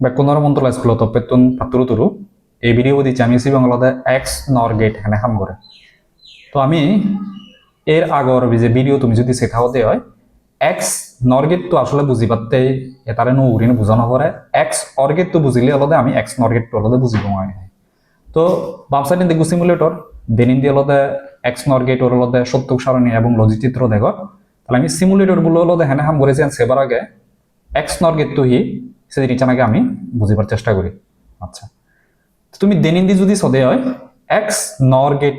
মন্ত্ৰলা স্কুলত অপেতন পাতুৰু তুৰু, এই ভিডিও দিচ্ছি আমি সি বাংলাতে এক্স নর গেট হেনে কাম করে তো আমি এর আগর যে ভিডিও তুমি যদি শেখাও দে হয় এক্স নর গেট তো আসলে বুঝি পারতে এটারে নো উড়িনে বুঝানো করে এক্স অর গেট তো বুঝিলে আলাদা আমি এক্স নর গেট তো আলাদা বুঝিব মানে তো বাম সাইডে দেখো সিমুলেটর দেনিন দিয়ে আলাদা এক্স নর গেট ওর আলাদা সত্যক সারণী এবং লজিচিত্র দেখো। তাহলে আমি সিমুলেটরগুলো আলাদা হেনে হাম করেছি সেবার আগে এক্স নর গেট তো হি সে নিচানাকে আমি বুঝিবার চেষ্টা করি। আচ্ছা। তুমি দেনিন্দি যদি সদে হয় এক্স নর গেট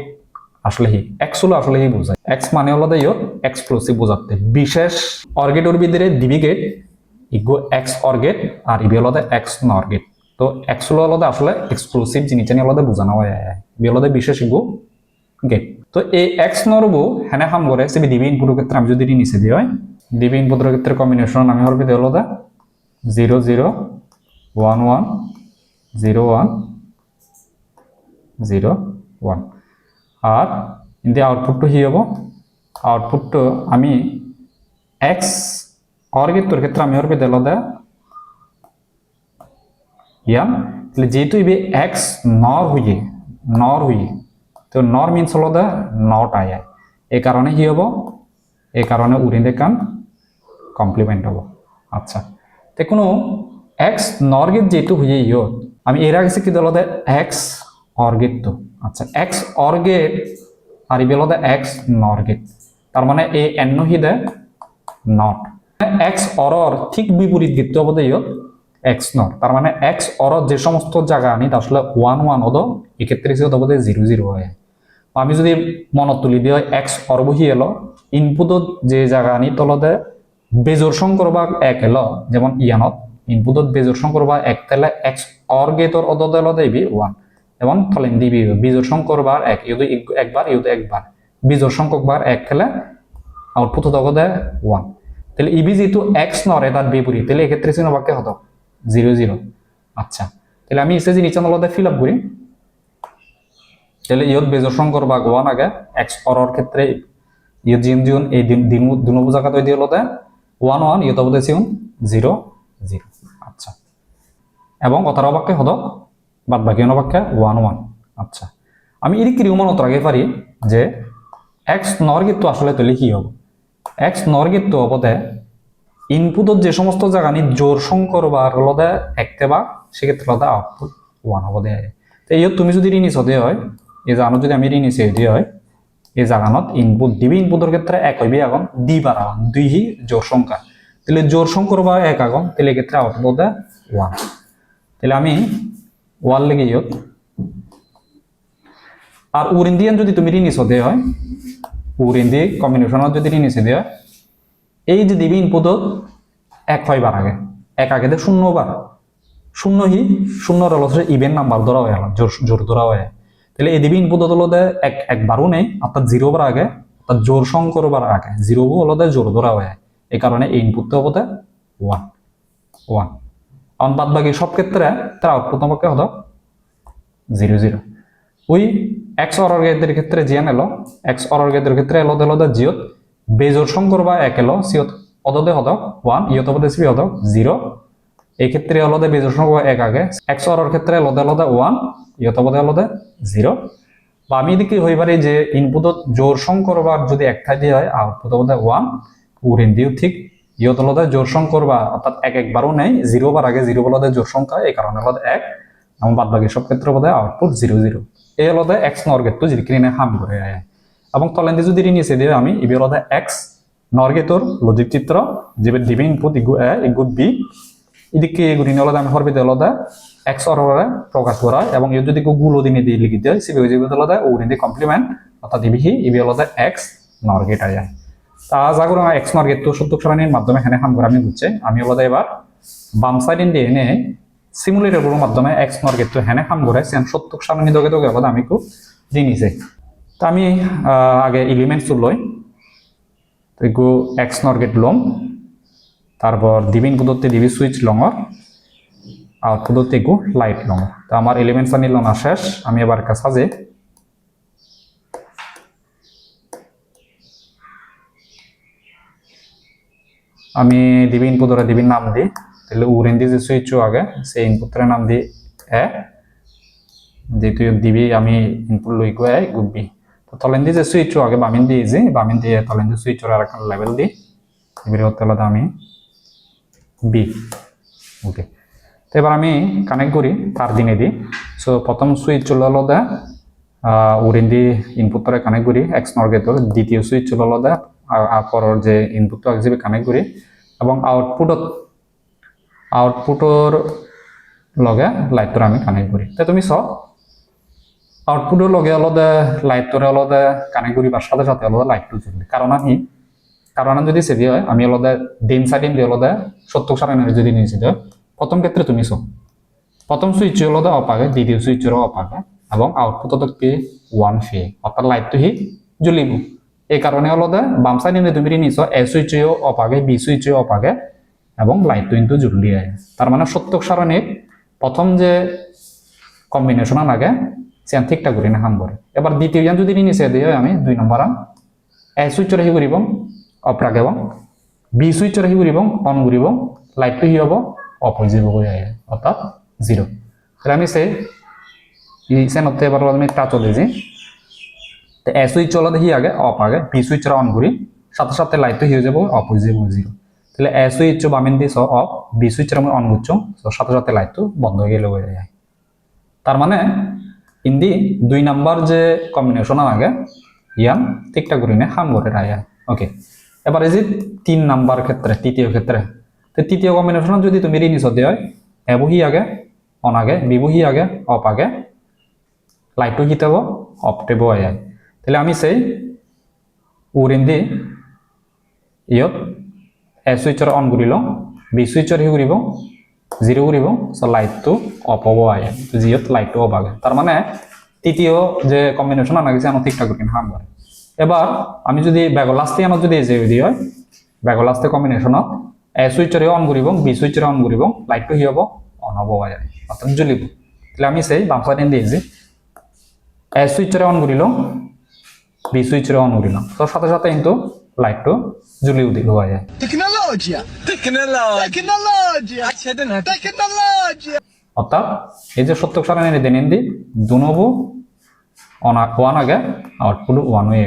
আসলে হি এক্স হলো আসলে হি বোঝায়। এক্স মানে হলো ইয় এক্সপ্লোসিভ বোঝাতে। বিশেষ অর্গেটর ভিতরে দিবি গেট ইগো এক্স অর্গেট আর ইবি হলো এক্স নর গেট তো এক্স হলো হলো আসলে এক্সক্লুসিভ জিনিস জানি হলো বোঝানো হয়। ইবি বিশেষ ইগো গেট তো এই এক্স নরবো হেনে হাম করে, সে ডিবি ইনপুটের ক্ষেত্রে আমি যদি নিচে দিই হয় ডিবি ইনপুটের ক্ষেত্রে কম্বিনেশন আমি হরবি হলো zero zero one one zero one zero one আর ইন্দি আউটপুটটো কি হব। আউটপুটটো আমি এক্স অর্গের ক্ষেত্রে আমি হরবে দিল দে। ইয়ান তাহলে যেহেতু ইবে এক্স নর হইয়ে নর হইয়ে, তো নর মিনস হলো দে নট আয় এই কারণে কি হব? এই কারণে উড়িন্দে কান কমপ্লিমেন্ট হব। আচ্ছা। কোনো এক্স নর্গেট যেহেতু হইয়ে ইয় আমি এর আগে কি দিল এক্স অর্গেট তো আচ্ছা এক্স অর্গেট আর ইবে হলো এক্স নর্গেট তার মানে এ এন্ন হি দে নট। এক্স অরর ঠিক বিপরীত গীত হবে ইয় এক্স নট। তার মানে এক্স অরর যে সমস্ত জায়গা আনি তা আসলে ওয়ান ওয়ান হতো, এক্ষেত্রে সে হতে জিরো জিরো হয়। আমি যদি মনত তুলি দিয়ে এক্স অরবহি এলো ইনপুটত যে জায়গা আনি তলতে বেজোর সংকর বা এক এলো, যেমন ইয়ানত। ইনপুটত বেজোর সংকর বা এক তেলে এক্স অর গেটর অদত এলো দেবি ওয়ান এবং থলেন দিবি। বিজোর সংকর বার এক, ইউদু একবার ইউদু একবার বিজোর সংখ্যক বার এক খেলে আউটপুট হতো দেয় ওয়ান তাহলে ইবি যেহেতু এক্স নরে তার বিপরীত তাহলে এক্ষেত্রে চিহ্ন বাক্যে হতো জিরো জিরো আচ্ছা। তাহলে আমি এসে যে নিচে নলদে ফিল আপ করি তাহলে ইয়ত বেজর সংকর বা ওয়ান আগে, এক্স অরর ক্ষেত্রে ইয়ত জিন জিউন এই দিন দিন দিন জায়গা তৈরি হলো ওয়ান ওয়ান, ইয়ত বোধ চিউন জিরো জিরো। আচ্ছা। এবং কথার বাক্যে হতো বাদ বাকি বাক্যে ওয়ান ওয়ান। আচ্ছা। আমি এদিকে মনত রাখতে পারি যে এক্স নর্গিত আসলে তৈরি কি হব? এক্স নর্গিত হবতে ইনপুটত যে সমস্ত জায়গা নি জোর সংকর বা হলদে একতে বা সেক্ষেত্রে হলদে আউটপুট ওয়ান হব দেয় তো এই তুমি যদি ঋণী সদে হয়, এই জাগানত যদি আমি ঋণী সে দিয়ে হয় এই জাগানত ইনপুট দিবি ইনপুটের ক্ষেত্রে এক হইবি আগুন দি আগুন দুই হি জোর সংখ্যা। তাহলে জোর সংকর বা এক আগুন তাহলে এক্ষেত্রে আউটপুট দেয় ওয়ান তাহলে আমি ওয়ান লেগে ইয়ত, আর উরিন্দিয়ান যদি তুমি ঋণী সদে হয় উরিন্দি কম্বিনেশনত যদি ঋণী সে হয়, এই যে দিবি ইনপুটত এক হয় বার আগে, এক আগে শূন্য বার শূন্য হি শূন্য রলসে ইভেন নাম্বার ধরা হয়ে জোর জোর ধরা হয়ে। তাহলে এই দিবি ইনপুট হলদে এক একবারও নেই অর্থাৎ জিরো বার আগে অর্থাৎ জোর সংকর বার আগে জিরো হলদে জোর ধরা হয়ে এই কারণে এই ইনপুটটা হতে ওয়ান ওয়ান অন বাদ বাকি সব ক্ষেত্রে তার আউটপুট আমাকে হতো জিরো জিরো ওই এক্স অরগেদের ক্ষেত্রে জিয়ান এলো এক্স অরগেদের ক্ষেত্রে এলো দিল জিওত বেজোর সংকর বা এক এলো সিওত অদদে হতো ওয়ান ইয়ত পদে সিবি হতো জিরো এই ক্ষেত্রে আলাদা বেজোর সংখ্যা এক আগে এক্স অর ক্ষেত্রে আলাদা আলাদা ওয়ান ইয়ত পদে আলাদা জিরো বা আমি এদিকে হই পারি যে ইনপুটত জোর সংকর বা যদি এক দিয়ে হয় আউটপুট বোধ ওয়ান উড়িন দিও ঠিক ইয়ত আলাদা জোর সংকর বা অর্থাৎ এক একবারও নেই জিরো বার আগে জিরো বলতে জোর সংখ্যা এই কারণে আলাদা এক এবং বাদ বাকি সব ক্ষেত্রে বোধ আউটপুট জিরো জিরো এই আলাদা এক্স নর্গেট যদি কিনে হাম করে এবং তলেন্দি যদি নিচে দিয়ে আমি ইবি আলাদা এক্স নর্গেটর লজিক চিত্র যে দিবি ইনপুট ইগু এ ইগু বি আলাদা আমি হরবিতে আলাদা এক্স অররে প্রকাশ করা এবং এর যদি গুলো দিনে দিয়ে লিখি দেয় সিবি হয়ে যাবে আলাদা ও নিদি কমপ্লিমেন্ট অর্থাৎ ইবি হি ইবি আলাদা এক্স নর্গেট আয়। তা করে এক্স নর্গেট তো সত্য সারণীর মাধ্যমে এখানে হাম আমি বুঝছে আমি আলাদা এবার বাম সাইড দিয়ে এনে সিমুলেটরের মাধ্যমে এক্স নর্গেট তো হেনে হাম করে সেন সত্য সারণী দগে দগে আলাদা আমি খুব জিনিসে তা আমি আগে এলিমেন্টস লই। তো এগু এক্স নর্গেট লম। তারপর দিবিন পদ্ধতি দিবি সুইচ লঙর আর পদ্ধতি এগু লাইট লঙর তো আমার এলিমেন্টস আনি লনা শেষ, আমি এবার কাছে সাজে। আমি দিবি ইনপুট ধরে দিবি নাম দিই, তাহলে উরেন্দি যে সুইচ আগে, সেই ইনপুটের নাম দি এ। যেহেতু দিবি, আমি ইনপুট লই গো এ, গুড বি। তো তলেন্দি যে সুইচ আগে বামিন দিয়ে যে বামিন দিয়ে তলেন্দি সুইচর আর একটা লেভেল দি এবারে হতে আমি বি ওকে তো এবার আমি কানেক্ট করি, তার দিনে দিই সো প্রথম সুইচ চলে হলো দা উরিন্দি ইনপুটরে কানেক্ট করি এক্স নর্গেটর দ্বিতীয় সুইচ চলে হলো দা, আর পরের যে ইনপুটটো হিসেবে কানেক্ট করি। এবং আউটপুটত আউটপুটর লগে লাইটটোর আমি কানেক্ট করি। তো তুমি চ আউটপুটৰ লগে অলদে লাইটটোৰে অলদে কানেক্ট কৰিবাৰ সাথে সাথে অলদে লাইটটো জ্বলবে কারণ আহি কারণ যদি সেদি হয়, আমি অলদে দিন সাইডিন দিয়ে অলদে সত্তর সারানের যদি নিয়েছি হয় প্রথম ক্ষেত্রে তুমি চো প্রথম সুইচ অফ আগে দ্বিতীয় সুইচেরও অফ আগে এবং আউটপুটত কি? ওয়ান ফি অর্থাৎ লাইটটো হি জ্বলিব। এই কারণে অলদে বাম সাইডে তুমি নিছ এ সুইচেও অফ আগে বি সুইচেও অফ আগে এবং লাইটটো কিন্তু জ্বলি আয় তার মানে সত্যক সারণীর প্রথম যে কম্বিনেশন লাগে সেন ঠিকঠাক করি না হাম করে এবার দ্বিতীয় যদি নিচে দিয়ে আমি দুই নম্বর এ সুইচৰ হি কৰিব অফ ৰাখিব বি সুইচৰ হি কৰিব অন কৰিব লাইটটো হি হ'ব অফ হৈ যাব অৰ্থাৎ জিৰ' তাহলে আমি সে ই সেনতে এবার আমি টাচ হলে যে, তো এ সুইচ চলাতে হি আগে, অফ আগে, বি সুইচৰ অন করি সাথে সাথে লাইটটো হি হৈ যাব, অফ হৈ যাব জিরো তাহলে এ সুইচ বামিন দিছ অফ, বি সুইচৰ আমি অন করছ তো সাথে সাথে লাইটটো বন্ধ হয়ে গেলে হয়ে যায় তার মানে হিন্দি দুই নাম্বার যে কম্বিনেশন আগে ইয়ান ঠিকঠাক করি না হাম করে রায়া ওকে এবার এই যে তিন নাম্বার ক্ষেত্রে, তৃতীয় ক্ষেত্রে, তো তৃতীয় কম্বিনেশন যদি তুমি রিনিস হতে হয়, এ বহি আগে, অন আগে বিবহি আগে অফ আগে লাইটটো হিতাব অফ টেব আয় তাহলে আমি সেই উৰিন্দি ইয়ত এ সুইচৰ অন কৰি লওঁ, বি সুইচৰ হি কৰিব জিরো কৰিব সো লাইটটো অফ হ'ব আহে জিঅ'ত লাইটটো অফ আগে। তার মানে তৃতীয় যে কম্বিনেশন আনা গেছে আমার ঠিকঠাক করে হাম এবার আমি যদি বেগলাস্তে আমার যদি এজে দি হয় বেগলাস্তে কম্বিনেশনত এ সুইচরে অন কৰিব বি সুইচরে অন কৰিব লাইটটো কি হ'ব অন হ'ব আহে অর্থাৎ জ্বলিব তাহলে আমি সেই বাম সাইডে দিয়ে যে এ সুইচরে অন কৰিল বি সুইচরে অন কৰিল তো সাথে সাথে কিন্তু লাইটটো! Tecnologia! Accedere Tecnologia! অর্থাৎ এই যে সত্য সারণীর দিন দি দুনবু ওয়ান আগে আউটপুট ওয়ান হয়ে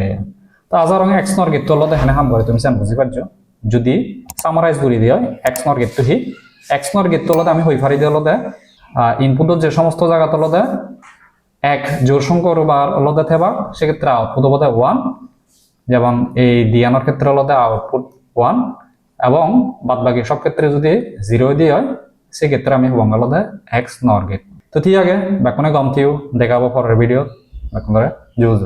তো আজার রঙে এক্স নর গেটটো অলপ হেনে করে তুমি চান বুঝি পারছ যদি সামারাইজ করে দিয়ে এক্স নর গেটটো হি এক্স নর গেটটো অলতে আমি হই ফারি দিয়ে অলতে ইনপুটত যে সমস্ত জায়গাত অলতে এক জোর সংখ্যক বা অলতে থেবা, সেক্ষেত্রে আউটপুট বোধ ওয়ান যেমন এই দিয়ানোর ক্ষেত্রে অলতে আউটপুট ওয়ান এবং বাদবাকি সব ক্ষেত্রে যদি জিরো দিয়ে হয়, সেক্ষেত্রে আমি হব আলাদা এক্স নর গেট তো ঠিক আছে, বেকনে গম থিও, দেখাবো পরের ভিডিও বেকন ধরে জুজ